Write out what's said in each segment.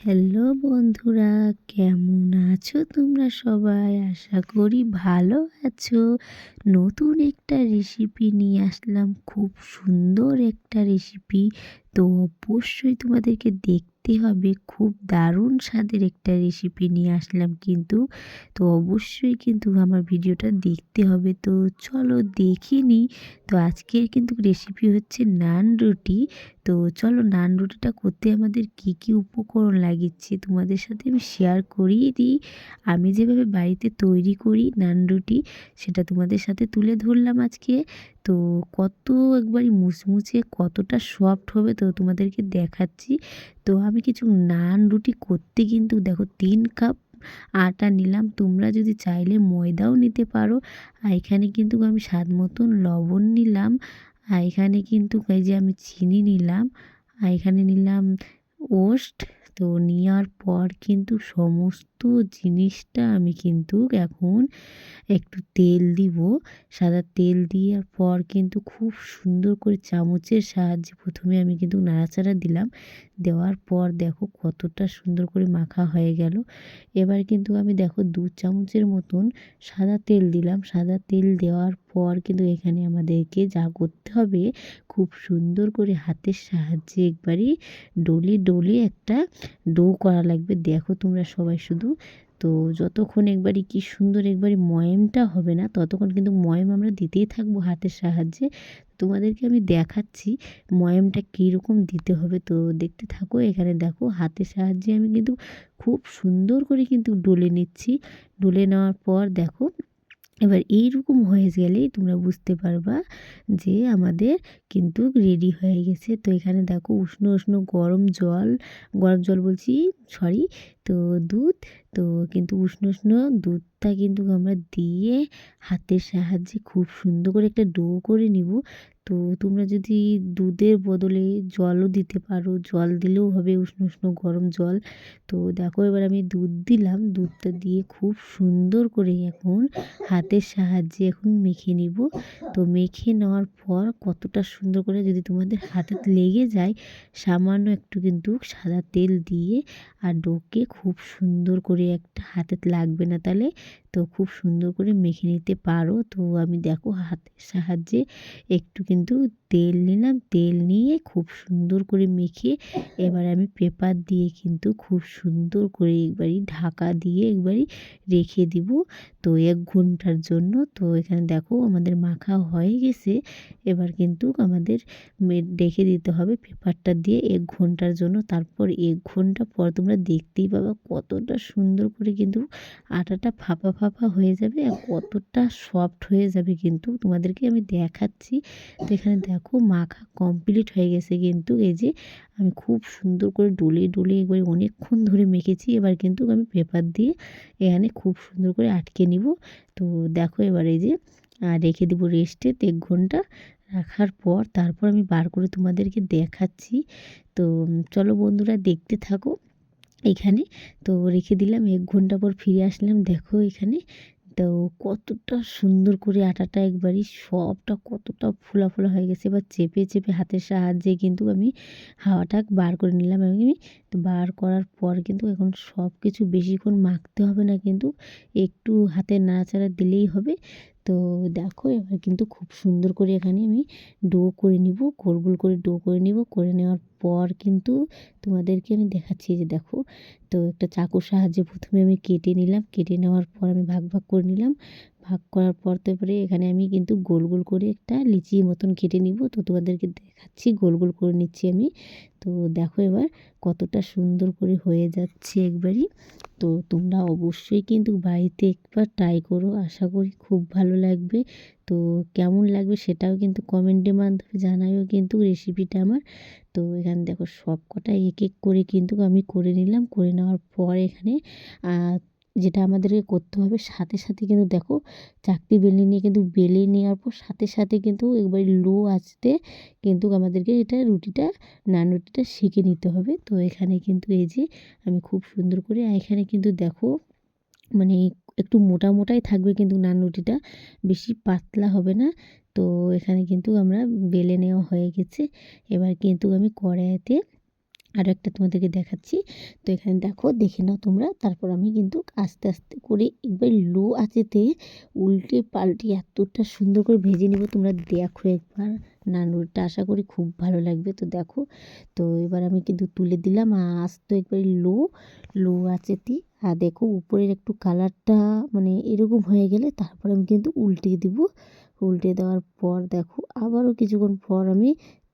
Hello বন্ধুরা, কেমন আছো তোমরা সবাই? আশা করি ভালো আছো। নতুন একটা রেসিপি নিয়ে আসলাম, খুব সুন্দর একটা রেসিপি তো অবশ্যই তোমাদেরকে দেখতে হবে। খুব দারুণ স্বাদের একটা রেসিপি নিয়ে আসলাম কিন্তু। তো অবশ্যই কিন্তু আমার ভিডিওটা দেখতে হবে। তো চলো দেখিনি তো আজকের কিন্তু রেসিপি হচ্ছে নান রুটি। তো চলো নান রুটিটা করতে আমাদের কি কি উপকরণ লাগিচ্ছে তোমাদের সাথে আমি শেয়ার করিয়ে দিই। আমি যেভাবে বাড়িতে তৈরি করি নান রুটি, সেটা তোমাদের সাথে তুলে ধরলাম আজকে। তো কত একবারই মুচমুচে কতটা সফট হবে তো তোমাদেরকে দেখাচ্ছি। তো আমি কিছু নান রুটি করতে কিন্তু দেখো তিন কাপ আটা নিলাম। তোমরা যদি চাইলে ময়দাও নিতে পারো। আর এখানে কিন্তু আমি স্বাদ মতন লবণ নিলাম। আর এখানে কিন্তু এই যে আমি চিনি নিলাম। আর এখানে নিলাম ওস্ট। তো নেওয়ার পর কিন্তু সমস্ত জিনিসটা আমি কিন্তু এখন একটু তেল দিব। সাদা তেল দেওয়ার পর কিন্তু খুব সুন্দর করে চামচের সাহায্যে প্রথমে আমি কিন্তু নাড়াচাড়া দিলাম। দেওয়ার পর দেখো কতটা সুন্দর করে মাখা হয়ে গেল। এবার কিন্তু আমি দেখো দু চামচের মতন সাদা তেল দিলাম। সাদা তেল দেওয়ার পর কিন্তু এখানে আমাদেরকে যা করতে হবে, খুব সুন্দর করে হাতের সাহায্যে একবারই ডলি ডলি একটা ডো করা লাগবে। দেখো তোমরা সবাই শুধু তো যতক্ষণ একবারই কি সুন্দর একবারই ময়েমটা হবে না, ততক্ষণ কিন্তু ময়ম আমরা দিতেই থাকব হাতের সাহায্যে। তোমাদেরকে আমি দেখাচ্ছি ময়মটা কীরকম দিতে হবে। তো দেখতে থাকো, এখানে দেখো হাতের সাহায্যে আমি কিন্তু খুব সুন্দর করে কিন্তু ডলে নিচ্ছি। ডলে নেওয়ার পর দেখো, এবার এইরকম হয়ে গেলেই তোমরা বুঝতে পারবা যে আমাদের কিন্তু রেডি হয়ে গেছে। তো এখানে দেখো উষ্ণ উষ্ণ গরম জল গরম জল বলছি সরি তো দুধ, তো কিন্তু উষ্ণ উষ্ণ দুধটা কিন্তু আমরা দিয়ে হাতের সাহায্যে খুব সুন্দর করে একটা ডো করে নিব। তো তোমরা যদি দুধের বদলে জলও দিতে পারো, জল দিলেও হবে উষ্ণ উষ্ণ গরম জল। তো দেখো এবার আমি দুধ দিলাম, দুধটা দিয়ে খুব সুন্দর করে এখন হাতের সাহায্যে এখন মেখে নিব। তো মেখে নেওয়ার পর কতটা সুন্দর করে যদি তোমাদের হাতে লেগে যায়, সামান্য একটু কিন্তু সাদা তেল দিয়ে আর ডোকে খুব সুন্দর করে একটা হাতে লাগবে না তাহলে? তো খুব সুন্দর করে মেখে নিতে পারো। তো আমি দেখো হাতের সাহায্যে একটু কিন্তু তেল নিলাম। তেল নিয়ে খুব সুন্দর করে মেখে এবার আমি পেপার দিয়ে কিন্তু খুব সুন্দর করে একবারই ঢাকা দিয়ে একবারই রেখে দিব। তো এক ঘণ্টার জন্য। তো এখানে দেখো আমাদের মাখা হয়ে গেছে। এবার কিন্তু আমাদের রেখে দিতে হবে পেপারটা দিয়ে এক ঘণ্টার জন্য। তারপর এক ঘণ্টা পর তোমরা দেখতেই পাবা কতটা সুন্দর করে কিন্তু আটাটা ফাঁপা ফাঁপা হয়ে যাবে আর কতটা সফট হয়ে যাবে কিন্তু তোমাদেরকে আমি দেখাচ্ছি। তো এখানে দেখো মাখা কমপ্লিট হয়ে গেছে কিন্তু এই যে আমি খুব সুন্দর করে ডলে ডলে একবারে অনেকক্ষণ ধরে মেখেছি, এবার কিন্তু আমি পেপার দিয়ে এখানে খুব সুন্দর করে আটকে নিব। তো দেখো এবার এই যে রেখে দেবো রেস্টে এক ঘণ্টা রাখার পর তারপর আমি বার করে তোমাদেরকে দেখাচ্ছি। তো চলো বন্ধুরা দেখতে থাকো। এখানে। তো রেখে দিলাম, এক ঘণ্টা পর ফিরে আসলাম। দেখো এখানে তো কতটা সুন্দর করে আটাটা একবারই সবটা কতটা ফোলা ফোলা হয়ে গেছে। এবার চেপে চেপে হাতের সাহায্যে কিন্তু আমি হাওয়াটা বার করে নিলাম। আমি তো বার করার পর কিন্তু এখন সব কিছু বেশিক্ষণ মাখতে হবে না, কিন্তু একটু হাতে নাড়াচাড়া দিলেই হবে। তো দেখো এবার কিন্তু খুব সুন্দর করে এখানে আমি ডো করে নিব, গোল গোল করে ডো করে নিব। করে নেওয়ার পর কিন্তু তোমাদেরকে আমি দেখাচ্ছি যে দেখো, তো একটা চাকুর সাহায্যে প্রথমে আমি কেটে নিলাম। কেটে নেওয়ার পর আমি ভাগ ভাগ করে নিলাম। ভাগ করার পর তারপরে এখানে আমি কিন্তু গোল গোল করে একটা লিচি মতন কেটে নিব। তো তোমাদেরকে দেখাচ্ছি, গোল গোল করে নিচ্ছি আমি। তো দেখো এবার কতটা সুন্দর করে হয়ে যাচ্ছে একবারই। তো তোমরা অবশ্যই কিন্তু বাড়িতে একবার ট্রাই করো, আশা করি খুব ভালো লাগবে। তো কেমন লাগবে সেটাও কিন্তু কমেন্টের মাধ্যমে জানাইও কিন্তু রেসিপিটা আমার। তো এখানে দেখো সব কটা এক এক করে কিন্তু আমি করে নিলাম। করে নেওয়ার পর এখানে যেটা আমাদেরকে করতে হবে সাথে সাথে কিন্তু দেখো চাকতি বেলে নিয়ে কিন্তু বেলে নেওয়ার পর সাথে সাথে কিন্তু একবার লো আঁচতে কিন্তু আমাদেরকে এটা রুটিটা, নান রুটিটা শিখে নিতে হবে। তো এখানে কিন্তু এই যে আমি খুব সুন্দর করে এখানে কিন্তু দেখো মানে একটু মোটা মোটাই থাকবে কিন্তু নান রুটিটা, বেশি পাতলা হবে না। তো এখানে কিন্তু আমরা বেলে নেওয়া হয়ে গেছে। এবার কিন্তু আমি কড়াইতে আরও একটা তোমাদেরকে দেখাচ্ছি। তো এখানে দেখো, দেখে নাও তোমরা। তারপর আমি কিন্তু আস্তে আস্তে করে একবার লো আঁচেতে উল্টে পাল্টে এতটা সুন্দর করে ভেজে নেব। তোমরা দেখো একবার নানুরটা, আশা করি খুব ভালো লাগবে। তো দেখো, তো এবার আমি কিন্তু তুলে দিলাম আজ তো একবার লো লো আঁচেতে। আর দেখো, উপরের একটু কালারটা মানে এরকম হয়ে গেলে তারপর আমি কিন্তু উল্টে দিব। উল্টে দেওয়ার পর দেখো, আবারও কিছুক্ষণ পর আমি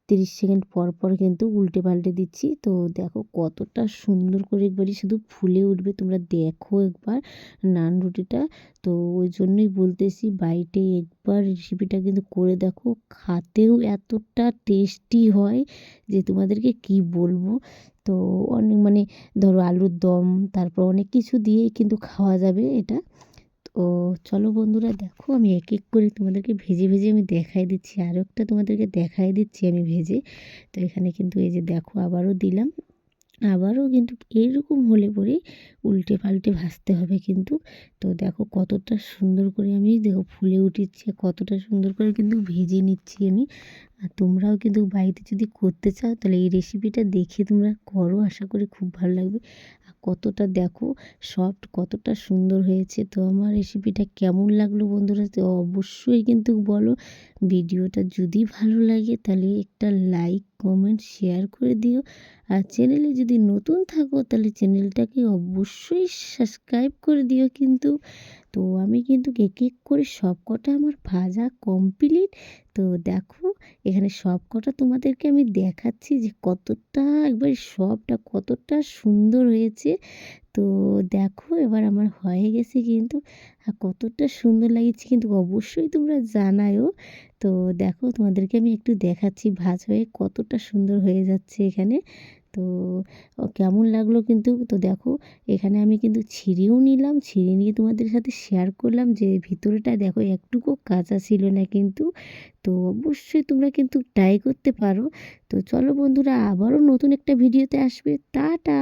তিরিশ সেকেন্ড পর পর কিন্তু উল্টে পাল্টে দিচ্ছি। তো দেখো কতটা সুন্দর করে একবারই শুধু ফুলে উঠবে, তোমরা দেখো একবার নান রুটিটা। তো ওই জন্যই বলতেছি বাড়িতে একবার রেসিপিটা কিন্তু করে দেখো, খাতেও এতটা টেস্টি হয় যে তোমাদেরকে কি বলব। তো অনেক মানে ধরো আলুর দম, তারপর অনেক কিছু দিয়েই কিন্তু খাওয়া যাবে এটা। তো চলো বন্ধুরা, দেখো আমি এক এক করে তোমাদেরকে ভেজে ভেজে আমি দেখাই দিচ্ছি। আরও একটা তোমাদেরকে দেখাই দিচ্ছি আমি ভেজে। তো এখানে কিন্তু এই যে দেখো, আবারও দিলাম। আবারও কিন্তু এরকম হলে পরে উল্টে পাল্টে ভাজতে হবে কিন্তু। তো দেখো কতটা সুন্দর করে আমি দেখো ফুলে উঠিচ্ছে কতটা সুন্দর করে কিন্তু ভেজে নিচ্ছি আমি। আর তোমরাও কিন্তু বাড়িতে যদি করতে চাও, তাহলে এই রেসিপিটা দেখে তোমরা করো। আশা করি খুব ভালো লাগবে। কতটা দেখো সফট কতটা সুন্দর হয়েছে। তো আমার রেসিপিটা কেমন লাগল বন্ধুরা, তো অবশ্যই কিন্তু বলো। ভিডিওটা যদি ভালো লাগে তাহলে একটা লাইক কমেন্ট শেয়ার করে দিও। আর চ্যানেলে যদি নতুন থাকো, তাহলে চ্যানেলটাকে অবশ্যই সাবস্ক্রাইব করে দিও কিন্তু। তো আমি কিন্তু এক এক করে সব কটা আমার ভাজা কমপ্লিট তো দেখো, এখানে সব কটা তোমাদেরকে আমি দেখাচ্ছি যে কতটা একবার সবটা কতটা সুন্দর হয়েছে। তো দেখো এবার আমার হয়ে গেছে কিন্তু, আর কতটা সুন্দর লাগছে কিন্তু অবশ্যই তোমরা জানায়ও। তো দেখো তোমাদেরকে আমি একটু দেখাচ্ছি ভাজ হয়ে কতটা সুন্দর হয়ে যাচ্ছে এখানে। তো কেমন লাগল কিন্তু, তো দেখো এখানে আমি কিন্তু ছিঁড়েও নিলাম, ছিঁড়ে নিয়ে তোমাদের সাথে শেয়ার করলাম যে ভিতরেটা দেখো একটুকু কাঁচা ছিল না কিন্তু, তো অবশ্যই তোমরা কিন্তু ট্রাই করতে পারো। তো চলো বন্ধুরা আবারও নতুন একটা ভিডিওতে আসবে। টাটা!